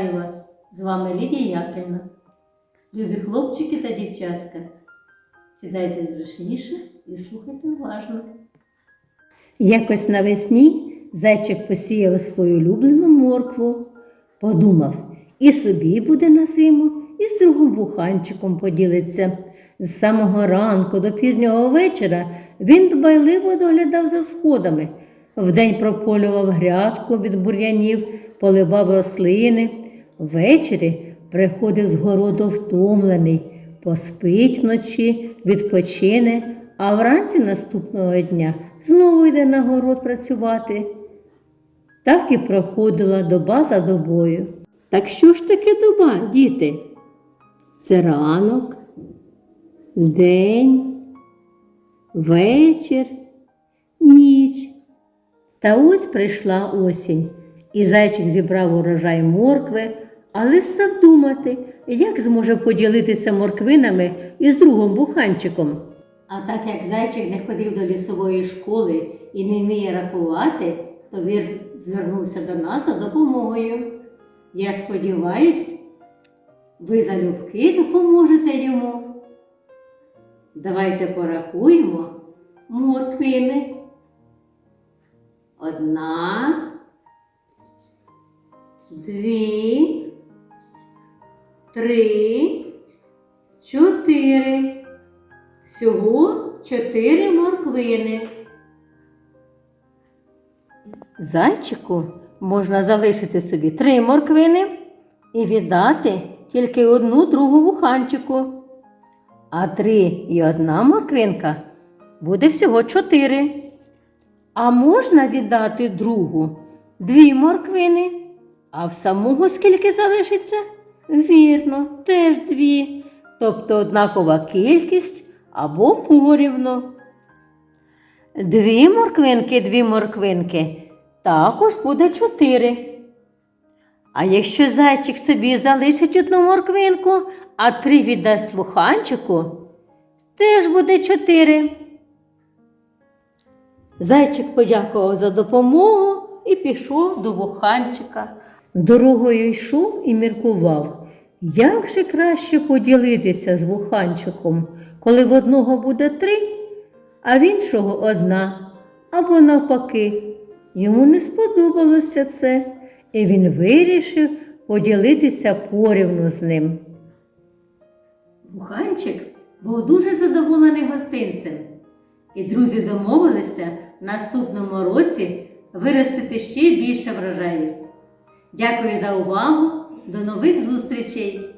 Вітаю вас! З вами Лідія Яковлевна. Любі хлопчики та дівчатка. Сідайте зручніше і слухайте уважно. Якось навесні зайчик посіяв свою улюблену моркву. Подумав, і собі буде на зиму, і з другим вуханчиком поділиться. З самого ранку до пізнього вечора він дбайливо доглядав за сходами. Вдень прополював грядку від бур'янів, поливав рослини. Ввечері приходив з городу втомлений, поспить вночі, відпочине, а вранці наступного дня знову йде на город працювати. Так і проходила доба за добою. Так що ж таке доба, діти? Це ранок, день, вечір, ніч. Та ось прийшла осінь, і зайчик зібрав урожай моркви, але став думати, як зможе поділитися морквинами із другом буханчиком. А так як зайчик не ходив до лісової школи і не вміє рахувати, то він звернувся до нас за допомогою. Я сподіваюсь, ви залюбки допоможете йому. Давайте порахуємо морквини. Одна, дві, три, чотири. Всього чотири морквини. Зайчику можна залишити собі три морквини і віддати тільки одну другу вуханчику. А три і одна морквинка буде всього чотири. А можна віддати другу дві морквини, а в самого скільки залишиться? Вірно, теж дві, тобто однакова кількість або порівну. Дві морквинки, дві морквинки, також буде чотири. А якщо зайчик собі залишить одну морквинку, а три віддасть вуханчику, теж буде чотири. Зайчик подякував за допомогу і пішов до вуханчика. Дорогою йшов і міркував, як же краще поділитися з вуханчиком, коли в одного буде три, а в іншого одна, або навпаки. Йому не сподобалося це, і він вирішив поділитися порівну з ним. Вуханчик був дуже задоволений гостинцем, і друзі домовилися в наступному році виростити ще більше врожаїв. Дякую за увагу! До нових зустрічей!